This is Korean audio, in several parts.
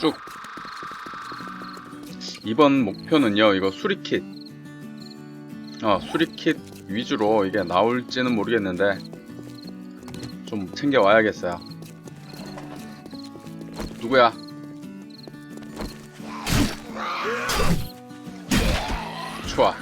쭉. 이번 목표는요 이거 수리킷. 어 수리킷 위주로 이게 나올지는 모르겠는데 좀 챙겨 와야겠어요. 누구야? 좋아.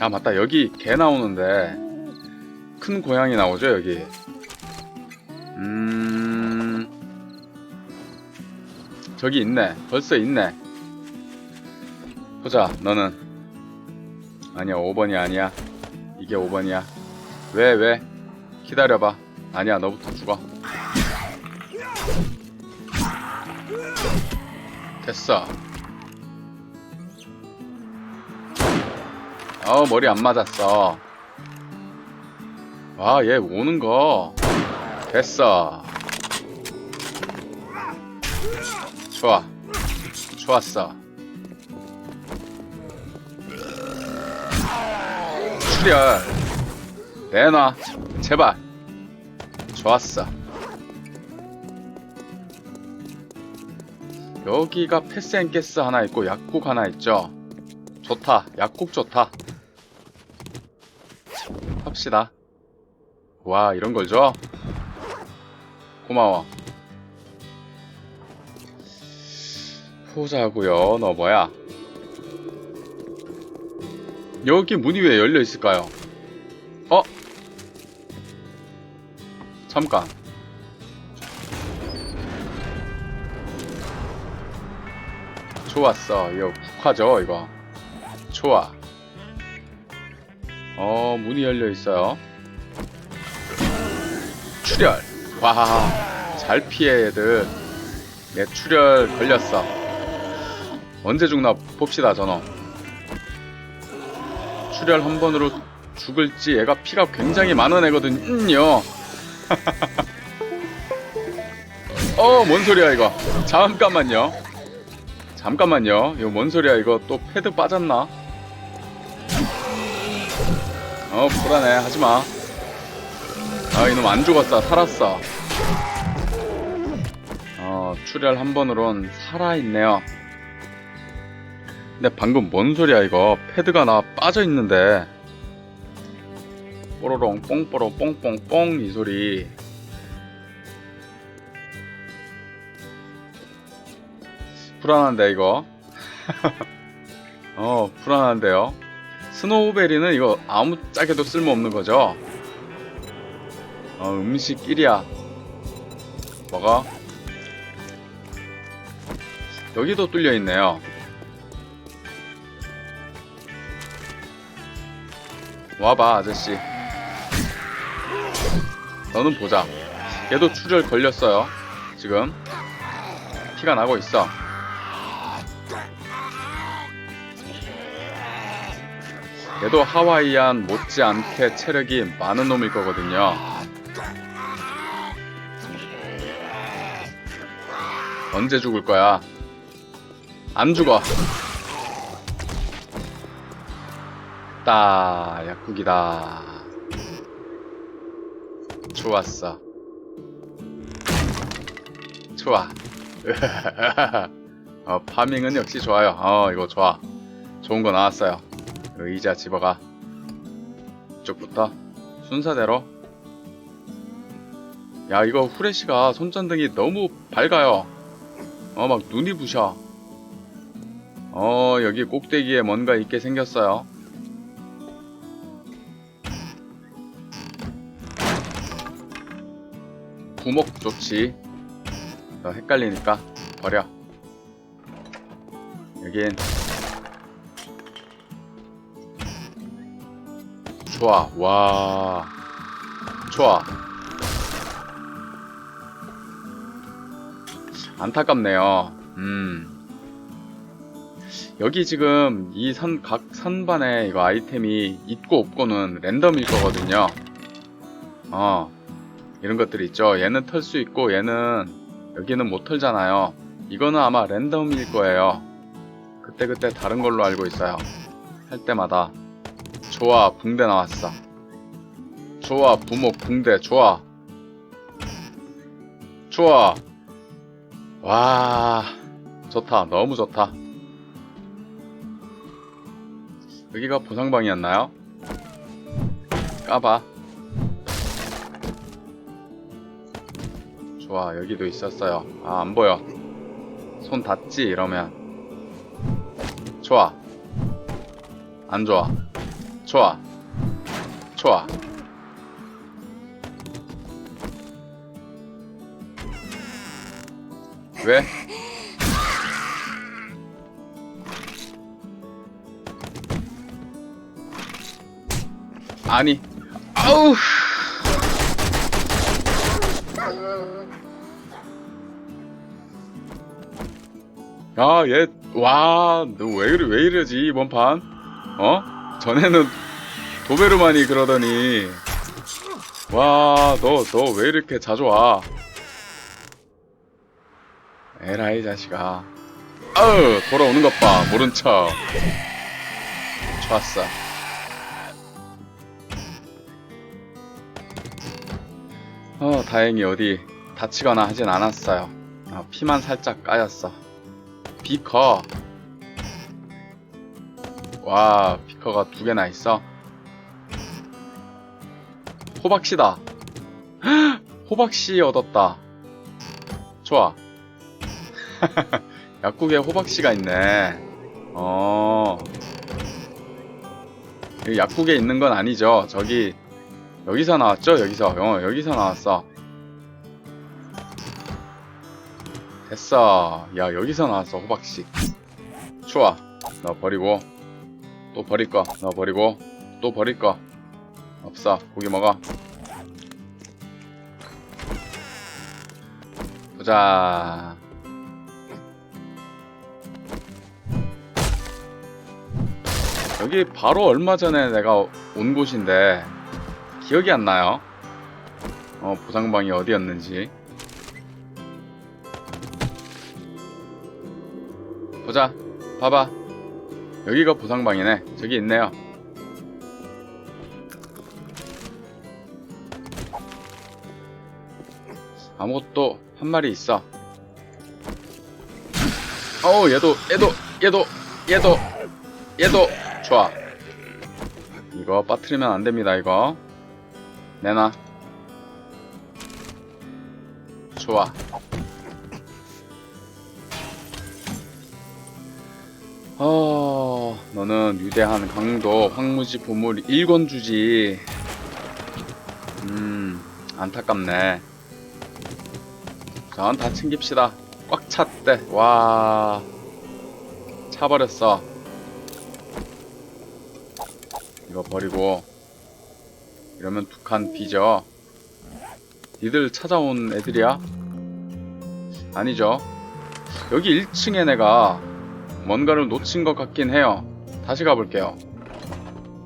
아 맞다. 여기 개 나오는데 큰 고양이 나오죠 여기? 음. 저기 있네. 벌써 있네. 보자 너는. 아니야 5번이 아니야. 이게 5번이야. 왜 왜? 기다려봐. 아니야 너부터 죽어. 됐어. 어 머리 안 맞았어 와얘 오는 거. 됐어. 좋아. 좋았어. 출혈. 내놔. 제발. 좋았어. 여기가 패스앤가스 하나 있고 약국 하나 있죠? 좋다. 약국 좋다. 합시다 와 이런 걸 줘? 고마워. 보자고요 너 뭐야. 여기 문이 왜 열려 있을까요? 어? 잠깐. 좋았어. 이거 국화죠 이거? 좋아. 어 문이 열려 있어요 출혈 와잘 피해 얘들. 내 출혈 걸렸어. 언제 죽나 봅시다 저놈 출혈 한 번으로 죽을지 얘가 피가 굉장히 많은 애거든요. 어 뭔 소리야 이거? 잠깐만요. 잠깐만요. 이거 뭔 소리야 이거? 또 패드 빠졌나? 어 불안해. 하지마 아 이놈 안 죽었어 살았어. 어 출혈 한 번으론 살아있네요. 근데 방금 뭔 소리야 이거? 패드가 나 빠져있는데. 뽀로롱 뽕뽀로 뽕뽕뽕 이 소리. 불안한데 이거? 어 불안한데요? 스노우베리는 이거 아무 짝에도 쓸모없는 거죠 어 음식 1이야. 먹어. 여기도 뚫려 있네요. 와봐 아저씨. 너는 보자. 얘도 출혈 걸렸어요 지금. 피가 나고 있어. 얘도 하와이안 못지않게 체력이 많은 놈일 거거든요 언제 죽을 거야? 안 죽어. 따 약국이다. 좋았어. 좋아. 어, 파밍은 역시 좋아요. 어 이거 좋아. 좋은 거 나왔어요. 그 의자 집어가. 이쪽부터. 순서대로. 야 이거 후레쉬가 손전등이 너무 밝아요 어 막 눈이 부셔. 어 여기 꼭대기에 뭔가 있게 생겼어요. 부목 좋지 너 헷갈리니까 버려. 여긴. 좋아. 와. 좋아 안타깝네요. 음. 여기 지금 이 선 각 선반에 이거 아이템이 있고 없고는 랜덤일 거거든요. 어. 이런 것들이 있죠. 얘는 털 수 있고 얘는 여기는 못 털잖아요. 이거는 아마 랜덤일 거예요. 그때그때 다른 걸로 알고 있어요. 할 때마다. 좋아 붕대 나왔어. 좋아 부목 붕대 좋아. 좋아 와 좋다. 너무 좋다. 여기가 보상방이었나요? 까봐. 좋아 여기도 있었어요. 아 안보여. 손 닿지 이러면. 좋아. 안 좋아. 좋아. 좋아 왜? 아니 아우 야, 얘, 와, 너 왜 이래, 왜 이러지, 이번 판? 어? 전에는 도베르만이 그러더니, 와, 너, 너 왜 이렇게 자주 와? 에라이, 자식아. 아우, 돌아오는 것 봐, 모른 척. 좋았어. 어, 다행히 어디 다치거나 하진 않았어요. 어, 피만 살짝 까였어. 비커. 와, 비커가 두 개나 있어. 호박씨다. 헉, 호박씨 얻었다. 좋아. 약국에 호박씨가 있네. 어. 약국에 있는 건 아니죠. 저기 여기서 나왔죠? 여기서. 어, 여기서 나왔어. 됐어. 야, 여기서 나왔어, 호박씨. 좋아. 너 버리고. 또 버릴 거. 너 버리고. 또 버릴 거. 없어. 고기 먹어. 보자. 여기 바로 얼마 전에 내가 온 곳인데 기억이 안 나요. 어, 보상방이 어디였는지. 보자. 봐봐. 여기가 보상방이네. 저기 있네요. 아무것도 한 마리 있어. 어우, 얘도, 얘도, 얘도, 얘도, 얘도. 좋아. 이거 빠뜨리면 안 됩니다, 이거. 내놔. 좋아. 어, 너는 위대한 강도, 황무지 보물 1권 주지. 음, 안타깝네. 전 다 챙깁시다. 꽉 찼대. 와. 차버렸어. 이거 버리고. 이러면 두칸 비죠. 니들 찾아온 애들이야? 아니죠. 여기 1층에 내가 뭔가를 놓친 것 같긴 해요. 다시 가볼게요.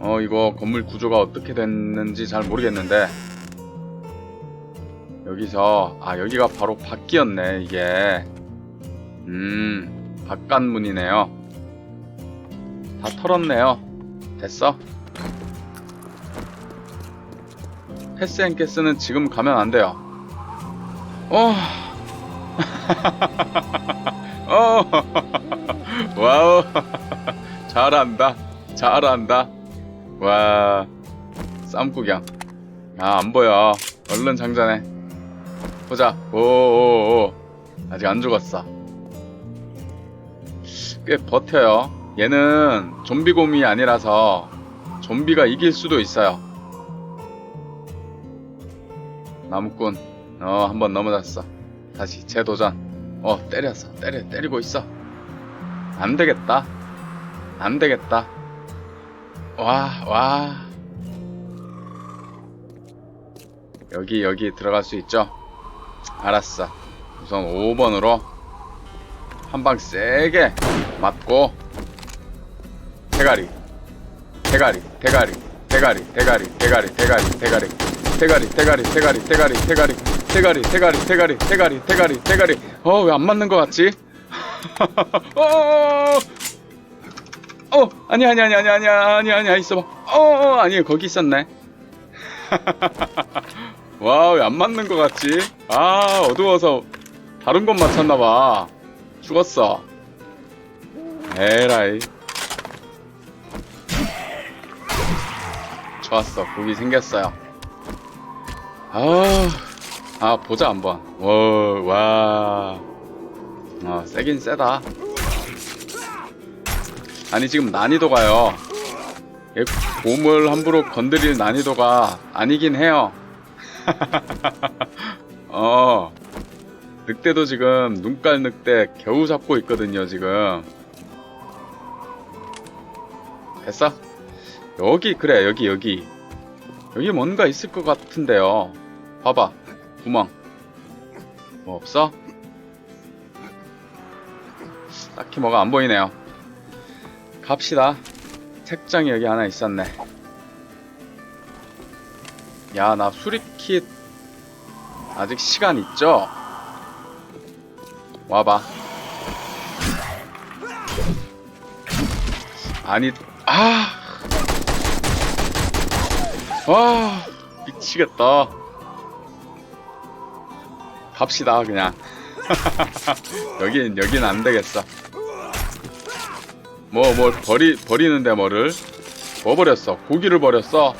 어, 이거 건물 구조가 어떻게 됐는지 잘 모르겠는데. 여기서, 아, 여기가 바로 밖이었네, 이게. 음, 바깥문이네요. 다 털었네요. 됐어? 패스앤캐스는 지금 가면 안 돼요. 어. 어. 와우. 잘한다. 잘한다. 와. 쌈구경. 아, 안 보여. 얼른 장전해. 보자. 오오오. 아직 안 죽었어. 꽤 버텨요. 얘는 좀비곰이 아니라서 좀비가 이길 수도 있어요. 나무꾼. 어, 한번 넘어졌어. 다시 재도전. 어, 때렸어. 때려, 때리고 있어. 안 되겠다. 안 되겠다. 와, 와. 여기, 여기 들어갈 수 있죠? 알았어. 우선 5번으로 한 방 세게 맞고 대가리, 대가리, 대가리, 대가리, 대가리, 대가리, 대가리, 대가리, 대가리, 대가리, 대가리, 대가리, 대가리, 대가리, 대가리, 대가리, 대가리, 대가리, 대가리. 어, 왜 안 맞는 것 같지? 어, 어, 아니 아니 아니 아니 아니 아니 아니 있어봐. 어, 어, 아니 거기 있었네. 와, 왜 안 맞는 것 같지? 아, 어두워서 다른 것 맞췄나봐. 죽었어. 에라이. 좋았어. 고기 생겼어요. 아, 아, 보자, 한번. 와, 와. 어, 세긴 세다. 아니, 지금 난이도가요. 얘 몸을 함부로 건드릴 난이도가 아니긴 해요. 어. 늑대도 지금 눈깔 늑대 겨우 잡고 있거든요, 지금. 됐어? 여기, 그래, 여기, 여기. 여기 뭔가 있을 것 같은데요. 봐봐. 구멍. 뭐 없어? 딱히 뭐가 안 보이네요. 갑시다. 책장이 여기 하나 있었네. 야, 나 수리킷 아직 시간 있죠? 와봐. 아니, 아. 와, 미치겠다. 갑시다, 그냥. 여긴, 여긴 안 되겠어. 뭐, 뭘 버리, 버리는데 뭐를? 뭐 버렸어? 고기를 버렸어?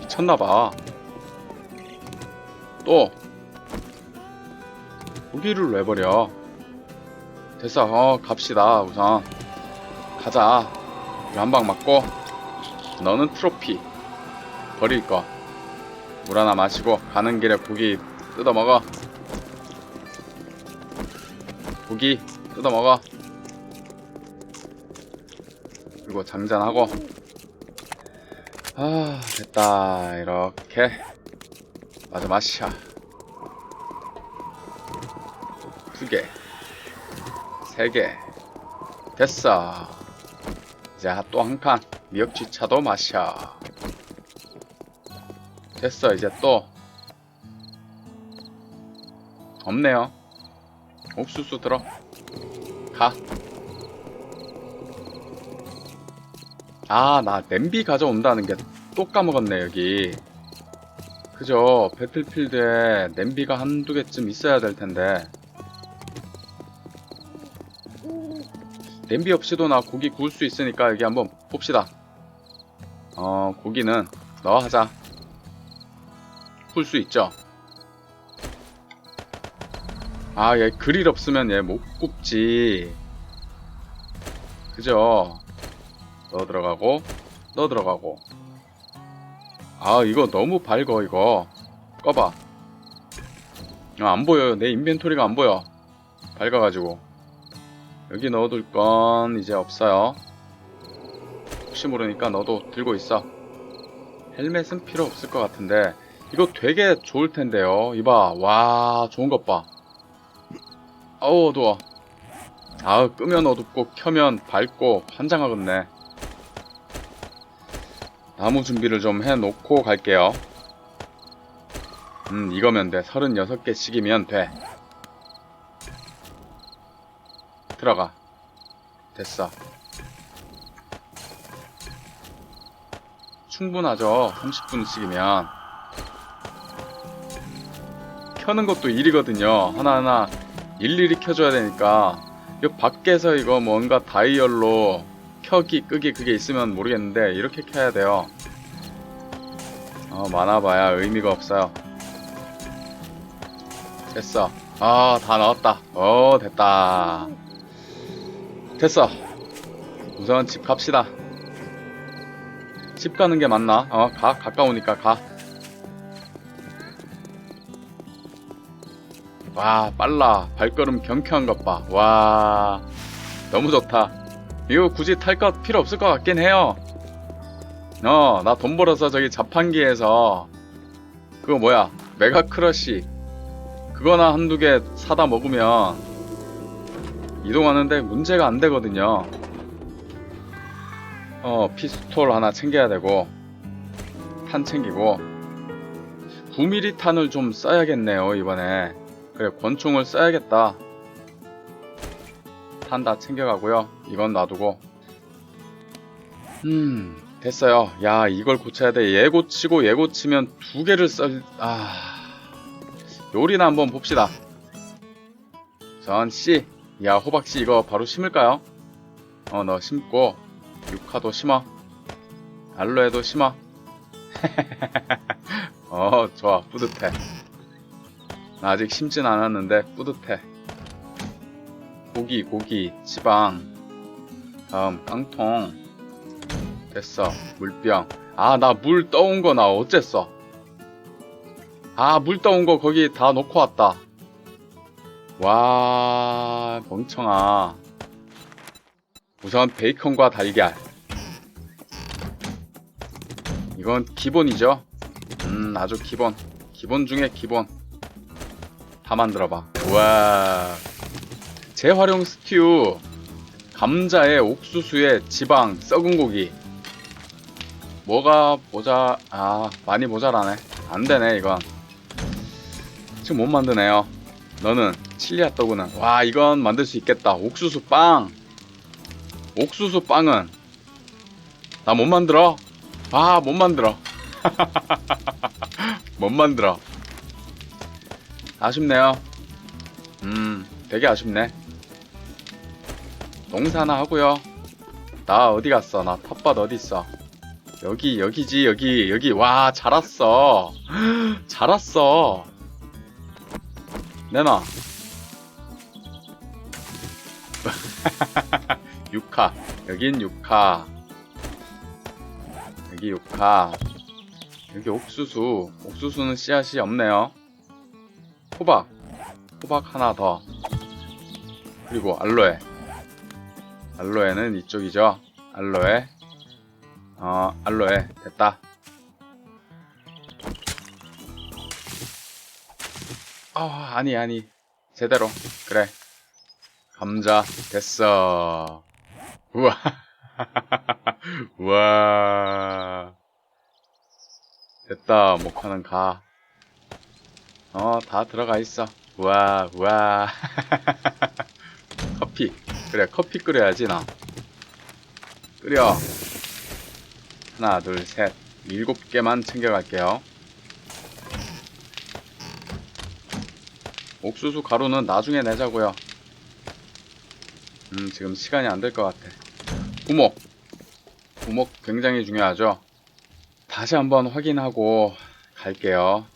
미쳤나봐. 또. 고기를 왜 버려? 됐어, 어, 갑시다, 우선. 가자. 한 방 맞고. 너는 트로피. 버릴 거. 물 하나 마시고, 가는 길에 고기 뜯어 먹어. 고기 뜯어 먹어. 그리고 장전하고. 아 됐다. 이렇게. 맞아 마샤 두개 세 개. 됐어. 이제 또 한 칸. 미역지차도 마셔. 됐어 이제 또. 없네요 옥수수 들어 가 아, 나 냄비 가져온다는 게 또 까먹었네, 여기. 그죠. 배틀필드에 냄비가 한두 개쯤 있어야 될 텐데. 냄비 없이도 나 고기 구울 수 있으니까 여기 한번 봅시다. 어, 고기는 너 하자. 구울 수 있죠. 아, 얘 그릴 없으면 얘 못 굽지. 그죠. 너 들어가고 너 들어가고. 아 이거 너무 밝어 이거. 꺼봐. 아, 안 보여요. 내 인벤토리가 안 보여. 밝아가지고. 여기 넣어둘 건 이제 없어요. 혹시 모르니까 너도 들고 있어. 헬멧은 필요 없을 것 같은데. 이거 되게 좋을 텐데요. 이봐. 와 좋은 것 봐 어우 어두워 아 끄면 어둡고 켜면 밝고 환장하겠네 나무 준비를 좀 해놓고 갈게요. 음, 이거면 돼. 36개씩이면 돼. 들어가. 됐어. 충분하죠. 30분씩이면. 켜는 것도 일이거든요. 하나하나 일일이 켜줘야 되니까. 이 밖에서 이거 뭔가 다이얼로 켜기 끄기 그게 있으면 모르겠는데 이렇게 켜야 돼요. 어 많아봐야 의미가 없어요. 됐어. 아다 넣었다. 어 됐다. 됐어. 우선 집 갑시다. 집 가는 게 맞나? 어 가. 가까우니까 가 와 빨라. 발걸음 경쾌한 것봐와 너무 좋다. 이거 굳이 탈 것 필요 없을 것 같긴 해요. 어, 나 돈 벌어서 저기 자판기에서 그거 뭐야? 메가 크러쉬. 그거나 한두 개 사다 먹으면 이동하는데 문제가 안 되거든요. 어, 피스톨 하나 챙겨야 되고 탄 챙기고. 9mm 탄을 좀 써야겠네요 이번에 그래 권총을 써야겠다 탄 다 챙겨가고요. 이건 놔두고. 음, 됐어요. 야, 이걸 고쳐야 돼. 얘 고치고 얘 고치면 두 개를 썰, 아. 요리나 한번 봅시다. 전 C. 야, 호박씨 이거 바로 심을까요? 어, 너 심고, 유카도 심어. 알로에도 심어. 어, 좋아. 뿌듯해. 나 아직 심진 않았는데 뿌듯해. 고기, 고기, 지방. 다음, 깡통. 됐어. 물병. 아, 나 물 떠온 거 나 어쨌어? 아, 물 떠온 거 거기 다 놓고 왔다. 와, 멍청아. 우선 베이컨과 달걀. 이건 기본이죠? 음, 아주 기본. 기본 중에 기본. 다 만들어봐. 와. 재활용 스튜. 감자에 옥수수에 지방, 썩은 고기. 뭐가 모자, 아, 많이 모자라네. 안 되네, 이건. 지금 못 만드네요. 너는 칠리 핫도그는. 와, 이건 만들 수 있겠다. 옥수수 빵. 옥수수 빵은. 나 못 만들어. 아, 못 만들어. 못 만들어. 아쉽네요. 음, 되게 아쉽네. 농사나 하고요. 나 어디 갔어? 나 텃밭 어디 있어? 여기 여기지 여기 여기 와 자랐어. 자랐어. 내놔. 6카 여긴 6카 여기 6카 여기 옥수수 옥수수는 씨앗이 없네요 호박. 호박 하나 더. 그리고 알로에. 알로에는 이쪽이죠. 알로에. 어 알로에. 됐다. 아 아니 아니. 제대로. 그래. 감자. 됐어. 우와. 우와. 됐다. 목화는 가 어, 다 들어가 있어. 우와, 우와. 커피. 그래, 커피 끓여야지, 나. 끓여. 하나, 둘, 셋. 일곱 개만 챙겨갈게요. 옥수수 가루는 나중에 내자고요. 음, 지금 시간이 안 될 것 같아. 구목. 구목 굉장히 중요하죠. 다시 한번 확인하고 갈게요.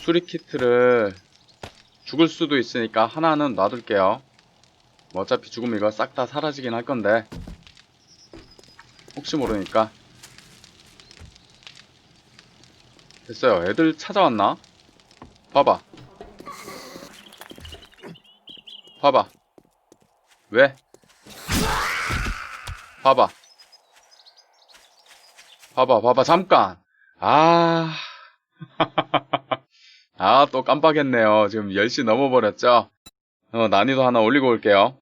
수리 키트를 죽을 수도 있으니까 하나는 놔둘게요. 뭐 어차피 죽으면 이거 싹 다 사라지긴 할 건데 혹시 모르니까 됐어요. 애들 찾아왔나? 봐봐. 봐봐. 왜? 봐봐. 봐봐, 봐봐, 잠깐. 아. 아, 또 깜빡했네요. 지금 10시 넘어버렸죠? 어, 난이도 하나 올리고 올게요.